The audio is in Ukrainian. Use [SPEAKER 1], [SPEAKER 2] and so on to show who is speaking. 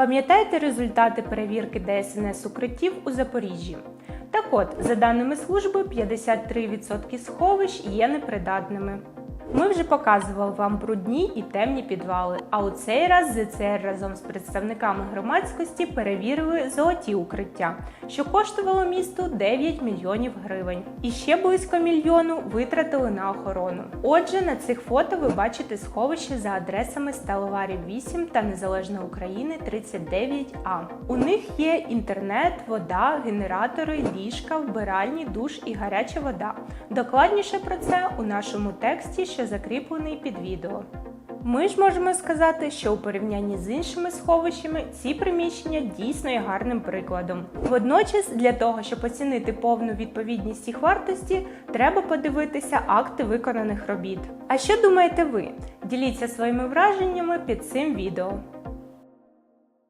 [SPEAKER 1] Пам'ятаєте результати перевірки ДСНС укриттів у Запоріжжі? Так от, за даними служби, 53% сховищ є непридатними. Ми вже показували вам брудні і темні підвали. А у цей раз ЗЦР разом з представниками громадськості перевірили золоті укриття, що коштувало місту 9 мільйонів гривень. І ще близько мільйону витратили на охорону. Отже, на цих фото ви бачите сховище за адресами Сталоварів 8 та Незалежної України 39А. У них є інтернет, вода, генератори, ліжка, вбиральні, душ і гаряча вода. Докладніше про це у нашому тексті, що закріплений під відео. Ми ж можемо сказати, що у порівнянні з іншими сховищами ці приміщення дійсно є гарним прикладом. Водночас, для того, щоб оцінити повну відповідність їх вартості, треба подивитися акти виконаних робіт. А що думаєте ви? Діліться своїми враженнями під цим відео.